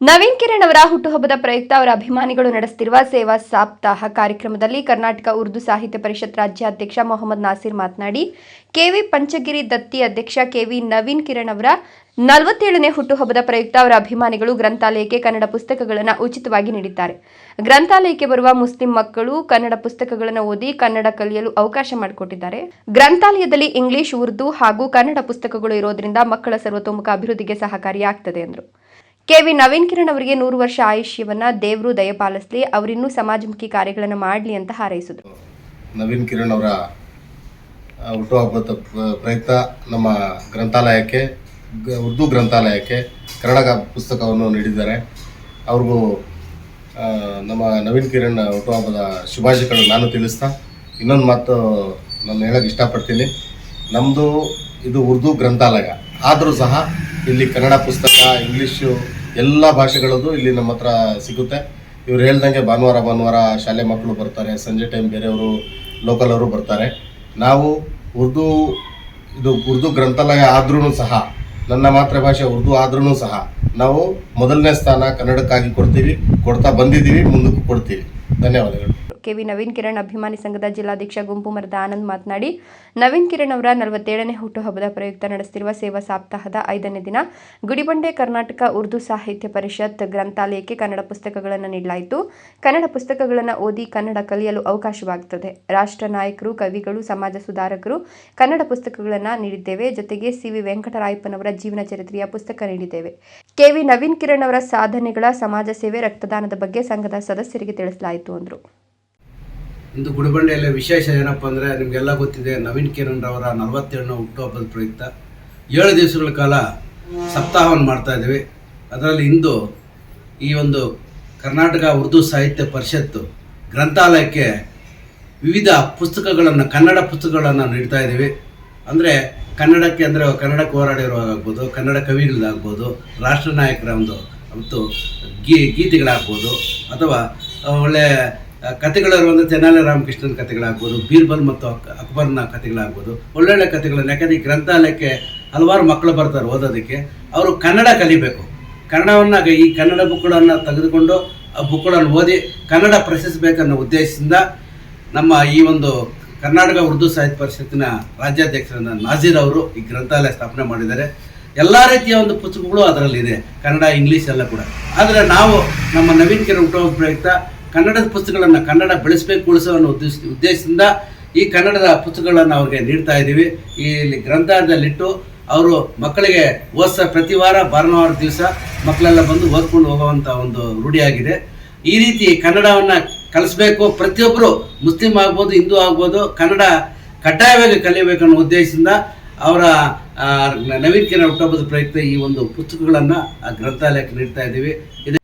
ನವೀನ್ ಕಿರಣ್ ಅವರ ಹುಟ್ಟುಹಬ್ಬದ ಪ್ರಯುಕ್ತ ಅವರ ಅಭಿಮಾನಿಗಳು ನಡೆಸುತ್ತಿರುವ ಸೇವಾ ಸಪ್ತಾಹ ಕಾರ್ಯಕ್ರಮದಲ್ಲಿ ಕರ್ನಾಟಕ ಉರ್ದು ಸಾಹಿತ್ಯ ಪರಿಷತ್ ರಾಜ್ಯಾಧ್ಯಕ್ಷ ಮೊಹಮ್ಮದ್ ನಾಸೀರ್ ಮಾತನಾಡಿ, ಕೆವಿ ಪಂಚಗಿರಿ ದತ್ತಿ ಅಧ್ಯಕ್ಷ ಕೆವಿ ನವೀನ್ ಕಿರಣ್ ಅವರ ನಲವತ್ತೇಳನೇ ಹುಟ್ಟುಹಬ್ಬದ ಪ್ರಯುಕ್ತ ಅವರ ಅಭಿಮಾನಿಗಳು ಗ್ರಂಥಾಲಯಕ್ಕೆ ಕನ್ನಡ ಪುಸ್ತಕಗಳನ್ನು ಉಚಿತವಾಗಿ ನೀಡಿದ್ದಾರೆ. ಗ್ರಂಥಾಲಯಕ್ಕೆ ಬರುವ ಮುಸ್ಲಿಂ ಮಕ್ಕಳು ಕನ್ನಡ ಪುಸ್ತಕಗಳನ್ನು ಓದಿ ಕನ್ನಡ ಕಲಿಯಲು ಅವಕಾಶ ಮಾಡಿಕೊಟ್ಟಿದ್ದಾರೆ. ಗ್ರಂಥಾಲಯದಲ್ಲಿ ಇಂಗ್ಲಿಷ್, ಉರ್ದು ಹಾಗೂ ಕನ್ನಡ ಪುಸ್ತಕಗಳು ಇರೋದ್ರಿಂದ ಮಕ್ಕಳ ಸರ್ವತೋಮುಖ ಅಭಿವೃದ್ಧಿಗೆ ಸಹಕಾರಿಯಾಗ್ತದೆ, ಎಂದರು. ಕೆವಿ ನವೀನ್ ಕಿರಣ್ ಅವರಿಗೆ ನೂರು ವರ್ಷ ಆಯುಷ್ಯವನ್ನ ದೇವರು ದಯಪಾಲಿಸಲಿ, ಅವರಿನ್ನೂ ಸಮಾಜಮುಖಿ ಕಾರ್ಯಗಳನ್ನು ಮಾಡಲಿ ಅಂತ ಹಾರೈಸಿದ್ರು. ನವೀನ್ ಕಿರಣ್ ಅವರ ಹುಟ್ಟುಹಬ್ಬದ ಪ್ರಯತ್ನ ನಮ್ಮ ಗ್ರಂಥಾಲಯಕ್ಕೆ ಉರ್ದು ಗ್ರಂಥಾಲಯಕ್ಕೆ ಕನ್ನಡ ಪುಸ್ತಕವನ್ನು ನೀಡಿದ್ದಾರೆ. ಅವ್ರಿಗೂ ನಮ್ಮ ನವೀನ್ ಕಿರಣ್ ಹುಟ್ಟುಹಬ್ಬದ ಶುಭಾಶಯಗಳು ನಾನು ತಿಳಿಸ್ತಾ, ಇನ್ನೊಂದು ಮಾತು ನಾನು ಹೇಳಕ್ಕೆ ಇಷ್ಟಪಡ್ತೀನಿ. ನಮ್ಮದು ಇದು ಉರ್ದು ಗ್ರಂಥಾಲಯ. ಆದರೂ ಸಹ ಇಲ್ಲಿ ಕನ್ನಡ ಪುಸ್ತಕ ಇಂಗ್ಲೀಷು ಎಲ್ಲ ಭಾಷೆಗಳದ್ದು ಇಲ್ಲಿ ನಮ್ಮ ಹತ್ರ ಸಿಗುತ್ತೆ. ಇವ್ರು ಹೇಳ್ದಂಗೆ ಭಾನುವಾರ ಭಾನುವಾರ ಶಾಲೆ ಮಕ್ಕಳು ಬರ್ತಾರೆ. ಸಂಜೆ ಟೈಮ್ ಬೇರೆಯವರು ಲೋಕಲ್ ಅವರು ಬರ್ತಾರೆ. ನಾವು ಉರ್ದು, ಇದು ಉರ್ದು ಗ್ರಂಥಾಲಯ ಆದ್ರೂ ಸಹ, ನನ್ನ ಮಾತೃಭಾಷೆ ಉರ್ದು ಆದ್ರೂ ಸಹ, ನಾವು ಮೊದಲನೇ ಸ್ಥಾನ ಕನ್ನಡಕ್ಕಾಗಿ ಕೊಡ್ತೀವಿ, ಕೊಡ್ತಾ ಬಂದಿದ್ದೀವಿ, ಮುಂದಕ್ಕೂ ಕೊಡ್ತೀವಿ. ಧನ್ಯವಾದಗಳು. ಕೆವಿ ನವೀನ್ ಕಿರಣ್ ಅಭಿಮಾನಿ ಸಂಘದ ಜಿಲ್ಲಾಧ್ಯಕ್ಷ ಗುಂಪು ಮರದ ಆನಂದ್ ಮಾತನಾಡಿ, ನವೀನ್ ಕಿರಣ್ ಅವರ ನಲವತ್ತೇಳನೇ ಹುಟ್ಟುಹಬ್ಬದ ಪ್ರಯುಕ್ತ ನಡೆಸಿರುವ ಸೇವಾ ಸಪ್ತಾಹದ ಐದನೇ ದಿನ ಗುಡಿಬಂಡೆ ಕರ್ನಾಟಕ ಉರ್ದು ಸಾಹಿತ್ಯ ಪರಿಷತ್ ಗ್ರಂಥಾಲಯಕ್ಕೆ ಕನ್ನಡ ಪುಸ್ತಕಗಳನ್ನು ನೀಡಲಾಯಿತು. ಕನ್ನಡ ಪುಸ್ತಕಗಳನ್ನು ಓದಿ ಕನ್ನಡ ಕಲಿಯಲು ಅವಕಾಶವಾಗುತ್ತದೆ ರಾಷ್ಟ್ರ ನಾಯಕರು, ಕವಿಗಳು, ಸಮಾಜ ಸುಧಾರಕರು ಕನ್ನಡ ಪುಸ್ತಕಗಳನ್ನು ನೀಡಿದ್ದೇವೆ. ಜೊತೆಗೆ ಸಿ ವಿ ವೆಂಕಟರಾಯಪ್ಪನವರ ಜೀವನ ಚರಿತ್ರೆಯ ಪುಸ್ತಕ ನೀಡಿದ್ದೇವೆ. ಕೆವಿ ನವೀನ್ ಕಿರಣ್ ಅವರ ಸಾಧನೆಗಳ ಸಮಾಜ ಸೇವೆ ರಕ್ತದಾನದ ಬಗ್ಗೆ ಸಂಘದ ಸದಸ್ಯರಿಗೆ ತಿಳಿಸಲಾಯಿತು ಅಂದರು. ಇಂದು ಗುಡಬಂಡೆಯಲ್ಲಿ ವಿಶೇಷ ಏನಪ್ಪ ಅಂದರೆ ನಿಮಗೆಲ್ಲ ಗೊತ್ತಿದೆ, ನವೀನ್ ಕಿರಣ್ ರವರ ನಲವತ್ತೇಳನೇ ಹುಟ್ಟುಹಬ್ಬದ ಪ್ರಯುಕ್ತ ಏಳು ದಿವಸಗಳ ಕಾಲ ಸಪ್ತಾಹವನ್ನು ಮಾಡ್ತಾ ಇದ್ದೀವಿ. ಅದರಲ್ಲಿ ಇಂದು ಈ ಒಂದು ಕರ್ನಾಟಕ ಉರ್ದು ಸಾಹಿತ್ಯ ಪರಿಷತ್ತು ಗ್ರಂಥಾಲಯಕ್ಕೆ ವಿವಿಧ ಪುಸ್ತಕಗಳನ್ನು, ಕನ್ನಡ ಪುಸ್ತಕಗಳನ್ನು ನೀಡ್ತಾ ಇದ್ದೀವಿ. ಅಂದರೆ ಕನ್ನಡಕ್ಕೆ ಅಂದರೆ ಕನ್ನಡ ಹೋರಾಡಿರೋರಾಗ್ಬೋದು ಕನ್ನಡ ಕವಿಗಳಾಗ್ಬೋದು ರಾಷ್ಟ್ರ ನಾಯಕರ ಒಂದು ಮತ್ತು ಗೀ, ಗೀತೆಗಳಾಗ್ಬೋದು, ಅಥವಾ ಒಳ್ಳೆ ಕಥೆಗಳಿರುವಂಥ ತೆನಾಲಿ ರಾಮಕೃಷ್ಣನ ಕಥೆಗಳಾಗ್ಬೋದು, ಬೀರ್ಬಲ್ ಮತ್ತು ಅಕ್, ಅಕ್ಬರ್ನ ಕಥೆಗಳಾಗ್ಬೋದು, ಒಳ್ಳೊಳ್ಳೆ ಕಥೆಗಳನ್ನು, ಯಾಕಂದರೆ ಈ ಗ್ರಂಥಾಲಯಕ್ಕೆ ಹಲವಾರು ಮಕ್ಕಳು ಬರ್ತಾರೆ ಓದೋದಕ್ಕೆ, ಅವರು ಕನ್ನಡ ಕಲಿಬೇಕು. ಕನ್ನಡವನ್ನು ಈ ಕನ್ನಡ ಬುಕ್ಗಳನ್ನು ತೆಗೆದುಕೊಂಡು ಆ ಬುಕ್ಗಳನ್ನು ಓದಿ ಕನ್ನಡ ಪ್ರಶ್ನಿಸಬೇಕನ್ನೋ ಉದ್ದೇಶದಿಂದ ನಮ್ಮ ಈ ಒಂದು ಕರ್ನಾಟಕ ಉರ್ದು ಸಾಹಿತ್ಯ ಪರಿಷತ್ತಿನ ರಾಜ್ಯಾಧ್ಯಕ್ಷರಾದ ನಾಜೀರ್ ಅವರು ಈ ಗ್ರಂಥಾಲಯ ಸ್ಥಾಪನೆ ಮಾಡಿದ್ದಾರೆ. ಎಲ್ಲ ರೀತಿಯ ಒಂದು ಪುಸ್ತಕಗಳು ಅದರಲ್ಲಿದೆ, ಕನ್ನಡ, ಇಂಗ್ಲೀಷ್ ಎಲ್ಲ ಕೂಡ. ಆದರೆ ನಾವು ನಮ್ಮ ನವೀನ್ ಕಿರಣ್ ಹುಟ್ಟುಹಬ್ಬ ಪ್ರಯುಕ್ತ ಕನ್ನಡದ ಪುಸ್ತಕಗಳನ್ನು ಕನ್ನಡ ಬೆಳೆಸಬೇಕು, ಉಳಿಸೋ ಅನ್ನೋ ಉದ್ದೇಶ, ಉದ್ದೇಶದಿಂದ ಈ ಕನ್ನಡದ ಪುಸ್ತಕಗಳನ್ನು ಅವ್ರಿಗೆ ನೀಡ್ತಾ ಇದ್ದೀವಿ. ಈ ಇಲ್ಲಿ ಗ್ರಂಥಾಲಯದಲ್ಲಿಟ್ಟು ಅವರು ಮಕ್ಕಳಿಗೆ ಓದಿಸ ಪ್ರತಿ ವಾರ ಭಾನುವಾರ ದಿವಸ ಮಕ್ಕಳೆಲ್ಲ ಬಂದು ಓದ್ಕೊಂಡು ಹೋಗುವಂಥ ಒಂದು ರೂಢಿಯಾಗಿದೆ. ಈ ರೀತಿ ಕನ್ನಡವನ್ನು ಕಲಿಸ್ಬೇಕು. ಪ್ರತಿಯೊಬ್ಬರು ಮುಸ್ಲಿಂ ಆಗ್ಬೋದು, ಹಿಂದೂ ಆಗ್ಬೋದು, ಕನ್ನಡ ಕಡ್ಡಾಯವಾಗಿ ಕಲಿಯಬೇಕು ಅನ್ನೋ ಉದ್ದೇಶದಿಂದ ಅವರ ನವೀನ್ ಕಿರಣ್ ಹುಟ್ಟುಹಬ್ಬದ ಪ್ರಯುಕ್ತ ಈ ಒಂದು ಪುಸ್ತಕಗಳನ್ನು ಆ ಗ್ರಂಥಾಲಯಕ್ಕೆ ನೀಡ್ತಾ ಇದ್ದೀವಿ. ಇದು